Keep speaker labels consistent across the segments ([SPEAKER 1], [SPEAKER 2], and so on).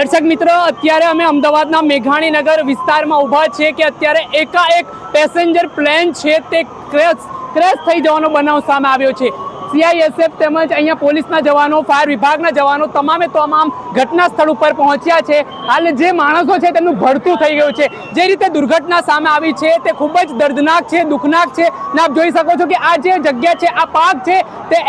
[SPEAKER 1] દર્શક મિત્રો, અત્યારે અમે અમદાવાદના મેઘાણીનગર વિસ્તારમાં ઊભા છીએ કે અત્યારે એકાએક પેસેન્જર પ્લેન છે તે ક્રેશ ક્રેશ થઈ જવાનો બનાવ સામે આવ્યો છે. સીઆઈએસએફ તેમજ અહીંયા પોલીસના જવાનો, ફાયર વિભાગના જવાનો તમામે તમામ ઘટના સ્થળ ઉપર પહોંચ્યા છે. હાલ જે માણસો છે તેમનું ભડતું થઈ ગયું છે. જે રીતે દુર્ઘટના સામે આવી છે, તે ખૂબ જ દર્દનાક છે, દુઃખનાક છે. ને આપ જોઈ શકો છો કે આ જે જગ્યા છે, આ પાક છે, તે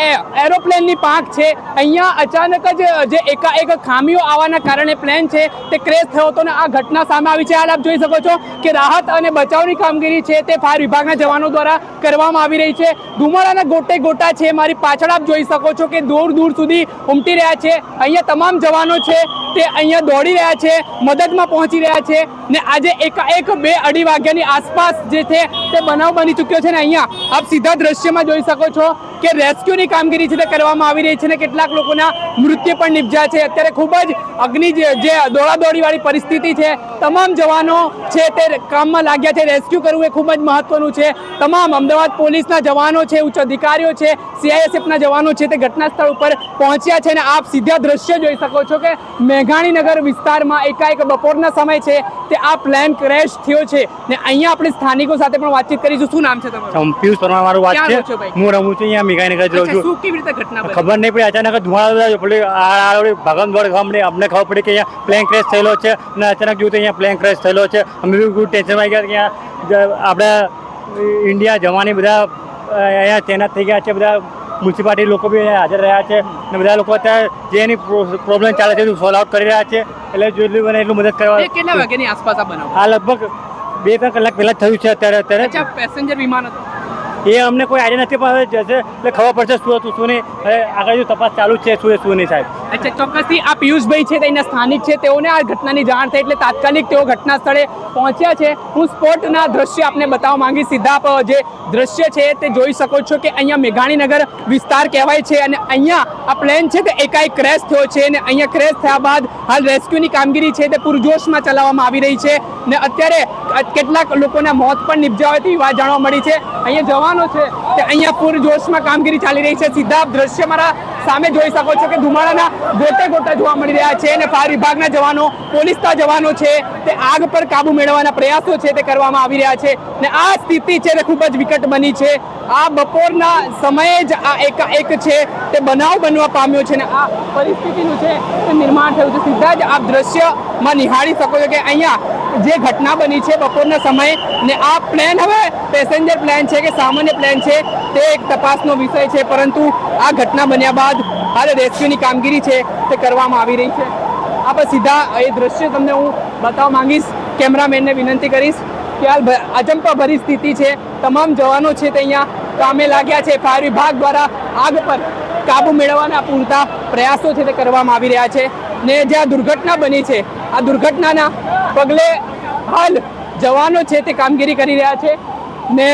[SPEAKER 1] એરોપ્લેનની પાક છે. અહીંયા અચાનક જ જે એકાએક ખામીઓ આવવાના કારણે પ્લેન છે, તે ક્રેશ થયો હતો ને આ ઘટના સામે આવી છે. હાલ આપ જોઈ શકો છો કે રાહત અને બચાવની કામગીરી છે, તે ફાયર વિભાગના જવાનો દ્વારા કરવામાં આવી રહી છે. ધુમાડાના ગોટે ગોટા છે મારી પાછળ આપ જોઈ શકો છો કે દૂર દૂર સુધી ઉમટી રહ્યા છે. અહીંયા તમામ જવાનો છે. તે અહીંયા દોડી રહ્યા છે, મદદમાં પહોંચી રહ્યા છે ને આજે એકાએક બે અઢી વાગ્યાની આસપાસ જે છે તે બનાવ બની ચૂક્યો છે ને અહીંયા આપ સીધા દ્રશ્યમાં જોઈ શકો છો કે રેસ્ક્યુની કામગીરી છે તે કરવામાં આવી રહી છે ને કેટલાક લોકોના મૃત્યુ પણ નિપજ્યા છે. અત્યારે ખૂબ જ અગ્નિ જે જે દોડાદોડી વાળી પરિસ્થિતિ છે, તમામ જવાનો છે તે કામમાં લાગ્યા છે. રેસ્ક્યુ કરવું એ ખૂબ જ મહત્વનું છે. તમામ અમદાવાદ પોલીસના જવાનો છે, ઉચ્ચ અધિકારીઓ છે સીઆઈએસએફના જવાનો છે તે ઘટના સ્થળ ઉપર પહોંચ્યા છે અને આપ સીધા દ્રશ્ય જોઈ શકો છો કે મેઘાણીનગર વિસ્તારમાં એકાએક બપોરના સમય છે તે આ પ્લેન ક્રેશ થયો છે. ને અહીંયા આપણે સ્થાનિકો સાથે પણ વાતચીત કરીશું. શું નામ છે તમારું?
[SPEAKER 2] પિયુષ પરમાર મારું વાત
[SPEAKER 1] છો?
[SPEAKER 2] હું રમું છું અહીંયા મેઘાનગર જ રહું છું.
[SPEAKER 1] શું કેવી રીતે ઘટના
[SPEAKER 2] ખબર નહીં પડી અચાનક ધુમાડો. પેલી આ- આ ઓલી ભાગમદોડ ગામડે અમને ખબર પડી કે અહીંયા પ્લેન ક્રેશ થયેલો છે. અને અચાનક જોયું તો અહીંયા પ્લેન ક્રેશ થયેલો છે. અમે બી ટેન્શનમાં આવી ગયા કે આપણે ઇન્ડિયા જવાની બધા અહીંયા તૈનાત થઈ ગયા છે બધા મ્યુનિસિપાલિટી લોકો બી હાજર રહ્યા છે અને બધા લોકો અત્યારે જે એની પ્રોબ્લેમ ચાલે છે સોલ્વ આઉટ કરી રહ્યા છે. એટલે જેટલું બને એટલું મદદ
[SPEAKER 1] કરવા કેટલા વાગ્યાની આસપાસ આ બનાવ?
[SPEAKER 2] આ લગભગ બે ત્રણ કલાક પહેલા થયું છે અત્યારે અત્યારે.
[SPEAKER 1] પેસેન્જર વિમાન હતું.
[SPEAKER 2] એ અમને કોઈ આઈડિયા નથી, પણ જશે એટલે ખબર પડશે શું હતું, શું નહીં. આગળ જો તપાસ ચાલુ છે, શું શું નહીં, સાહેબ.
[SPEAKER 1] અચ્છા, ચોક્કસથી આ પિયુષભાઈ છે, તેના સ્થાનિક છે, તેઓને આ ઘટનાની જાણ થઈ એટલે તાત્કાલિક તેઓ ઘટના સ્થળે પહોંચ્યા છે. હું સ્પોટના દ્રશ્ય આપને બતાવવા માંગી સીધા જે દ્રશ્ય છે, તે જોઈ શકો છો કે અહીંયા મેઘાણીનગર વિસ્તાર કહેવાય છે અને અહીંયા આ પ્લેન છે તે એકાએક ક્રેશ થયો છે અને અહીંયા ક્રેશ થયા બાદ હાલ રેસ્ક્યુની કામગીરી છે તે પૂરજોશમાં ચલાવવામાં આવી રહી છે. ને અત્યારે કેટલાક લોકોના મોત પણ નિપજ્યા હોય તેવી વાત જાણવા મળી છે. અહીંયા જવાનો છે તે અહીંયા પૂરજોશમાં કામગીરી ચાલી રહી છે. સીધા દ્રશ્ય મારા સામે જોઈ શકો છો કે ધુમાડાના ગોટે ગોટા જોવા મળી રહ્યા છે અને ફાયર વિભાગના જવાનો, પોલીસના જવાનો છે. તે આગ પર કાબુ મેળવવાના પ્રયાસો છે તે કરવામાં આવી રહ્યા છે. ને આ સ્થિતિ છે તે ખૂબ જ વિકટ બની છે. આ બપોરના સમયે જ આ એકાએક છે તે બનાવ બનવા પામ્યો છે ને આ પરિસ્થિતિનું છે તે નિર્માણ થયું છે. સીધા જ આપ દ્રશ્યમાં નિહાળી શકો છો કે અહીંયા જે ઘટના બની છે બપોરના સમયે ને આ પ્લેન હવે પેસેન્જર પ્લેન છે કે સામાન્ય પ્લેન છે તે એક તપાસનો વિષય છે. પરંતુ આ ઘટના બન્યા બાદ હાલ રેસ્ક્યુની કામગીરી છે તે કરવામાં આવી રહી છે. આ બસ સીધા એ દ્રશ્ય તમને હું બતાવવા માંગીશ. કેમેરામેનને વિનંતી કરીશ કે હાલ અજંપા સ્થિતિ છે. તમામ જવાનો છે તે અહીંયા કામે લાગ્યા છે. ફાયર વિભાગ દ્વારા આગ પર કાબુ મેળવવાના પૂરતા પ્રયાસો છે તે કરવામાં આવી રહ્યા છે. ને જે આ દુર્ઘટના બની છે આ દુર્ઘટનાના પગલે હાલ જવાનો છે તે કામગીરી કરી રહ્યા છે. ને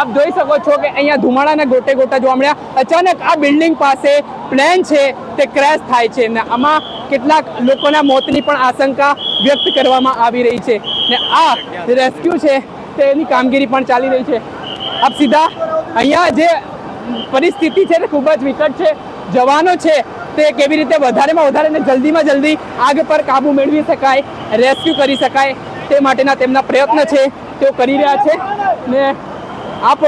[SPEAKER 1] આપ જોઈ શકો છો કે અહીંયા ધુમાડાના ગોટે ગોટા જોવા મળ્યા. અચાનક આ બિલ્ડિંગ પાસે પ્લેન છે તે ક્રેશ થાય છે ને આમાં કેટલાક લોકોના મોતની પણ આશંકા વ્યક્ત કરવામાં આવી રહી છે. ને આ રેસ્ક્યુ છે તેની કામગીરી પણ ચાલી રહી છે. આપ સીધા અહીંયા જે પરિસ્થિતિ છે તે ખૂબ જ વિકટ છે. જવાનો છે તે કેવી રીતે વધારેમાં વધારે ને જલ્દીમાં જલ્દી આગ પર કાબુ મેળવી શકાય રેસ્ક્યુ કરી શકાય, તે માટેના તેમના પ્રયત્ન છે, તેઓ કરી રહ્યા છે. ને આપ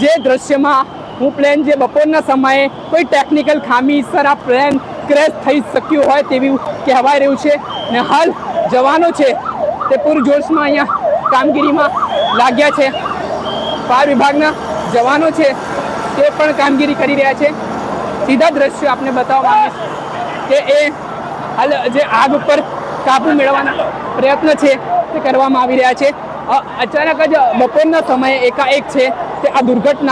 [SPEAKER 1] જે દ્રશ્યમાં હું પ્લેન જે બપોરના સમયે કોઈ ટેકનિકલ ખામી, સર, આ પ્લેન ક્રેશ થઈ શક્યું હોય તેવું કહેવાય રહ્યું છે. ને હાલ જવાનો છે, તે પૂરજોશમાં અહીંયા કામગીરીમાં લાગ્યા છે. ફાયર વિભાગના જવાનો છે, તે પણ કામગીરી કરી રહ્યા છે. સીધા દ્રશ્યો આપને બતાવવા માંગીશ કે એ હાલ જે આગ ઉપર કાબુ મેળવવાના પ્રયત્ન છે તે કરવામાં આવી રહ્યા છે. અચાનક જ બપોરના સમયે એકાએક છે તે આ દુર્ઘટના